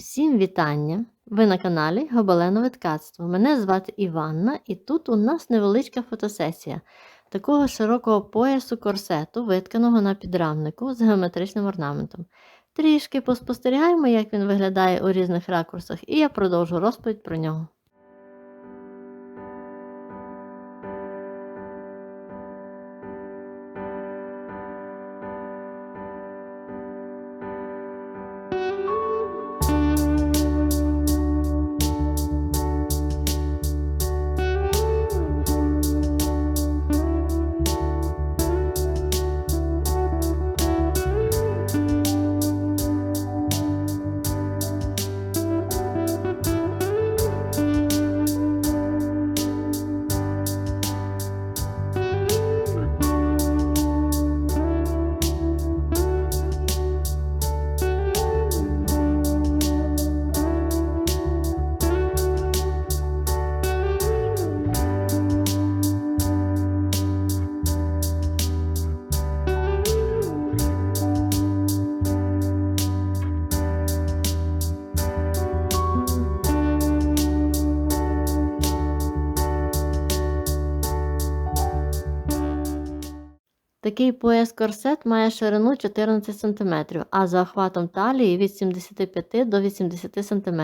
Всім вітання! Ви на каналі Гобеленове ткацтво. Мене звати Іванна, і тут у нас невеличка фотосесія такого широкого поясу корсету, витканого на підрамнику з геометричним орнаментом. Трішки поспостерігаємо, як він виглядає у різних ракурсах, і я продовжу розповідь про нього. Такий пояс корсет має ширину 14 см, а за охватом талії від 75 до 80 см.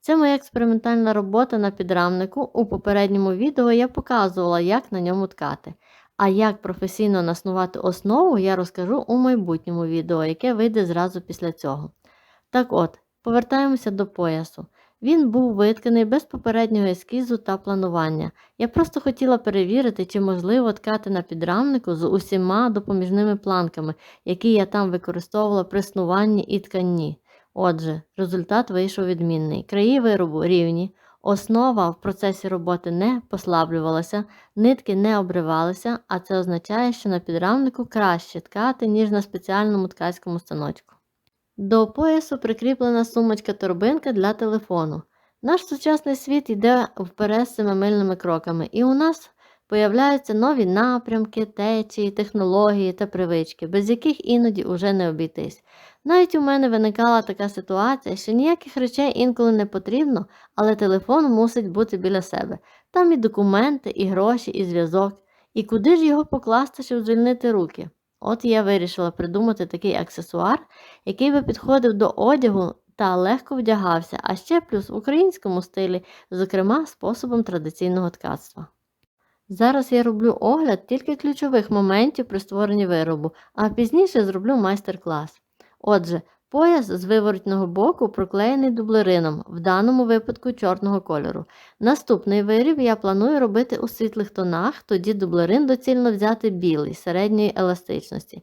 Це моя експериментальна робота на підрамнику. У попередньому відео я показувала, як на ньому ткати. А як професійно наснувати основу, я розкажу у майбутньому відео, яке вийде зразу після цього. Так от, повертаємося до поясу. Він був витканий без попереднього ескізу та планування. Я просто хотіла перевірити, чи можливо ткати на підрамнику з усіма допоміжними планками, які я там використовувала при снуванні і тканні. Отже, результат вийшов відмінний. Краї виробу рівні, основа в процесі роботи не послаблювалася, нитки не обривалися, а це означає, що на підрамнику краще ткати, ніж на спеціальному ткацькому станочку. До поясу прикріплена сумочка-торбинка для телефону. Наш сучасний світ йде вперед семимильними кроками, і у нас появляються нові напрямки, течії, технології та привички, без яких іноді уже не обійтись. Навіть у мене виникала така ситуація, що ніяких речей інколи не потрібно, але телефон мусить бути біля себе. Там і документи, і гроші, і зв'язок. І куди ж його покласти, щоб звільнити руки? От я вирішила придумати такий аксесуар, який би підходив до одягу та легко вдягався, а ще плюс в українському стилі, зокрема способом традиційного ткацтва. Зараз я роблю огляд тільки ключових моментів при створенні виробу, а пізніше зроблю майстер-клас. Отже, пояс з виворотного боку проклеєний дублерином, в даному випадку чорного кольору. Наступний виріб я планую робити у світлих тонах, тоді дублерин доцільно взяти білий середньої еластичності.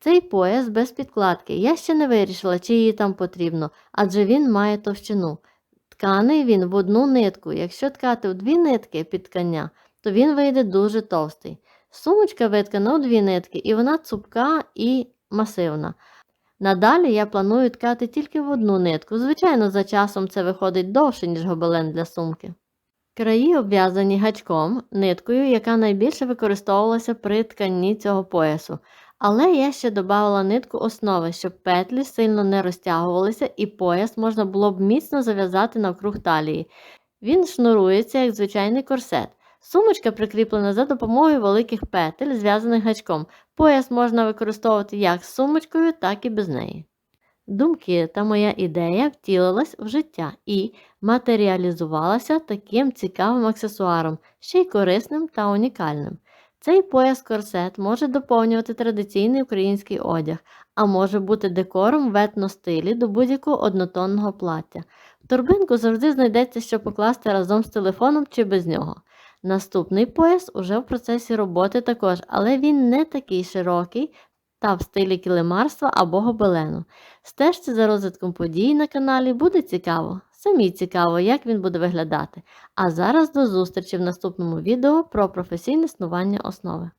Цей пояс без підкладки. Я ще не вирішила, чи її там потрібно, адже він має товщину. Тканий він в одну нитку. Якщо ткати в дві нитки під ткання, то він вийде дуже товстий. Сумочка виткана у дві нитки, і вона цупка і масивна. Надалі я планую ткати тільки в одну нитку. Звичайно, за часом це виходить довше, ніж гобелен для сумки. Краї обв'язані гачком, ниткою, яка найбільше використовувалася при тканні цього поясу. Але я ще додавала нитку основи, щоб петлі сильно не розтягувалися і пояс можна було б міцно зав'язати навкруг талії. Він шнурується як звичайний корсет. Сумочка прикріплена за допомогою великих петель, зв'язаних гачком. Пояс можна використовувати як з сумочкою, так і без неї. Думки та моя ідея втілилась в життя і матеріалізувалася таким цікавим аксесуаром, ще й корисним та унікальним. Цей пояс корсет може доповнювати традиційний український одяг, а може бути декором в етностилі до будь-якого однотонного плаття. В торбинку завжди знайдеться, що покласти разом з телефоном чи без нього. Наступний пояс уже в процесі роботи також, але він не такий широкий та в стилі килимарства або гобелену. Стежте за розвитком подій на каналі, буде цікаво. Самі цікаво, як він буде виглядати. А зараз до зустрічі в наступному відео про професійне снування основи.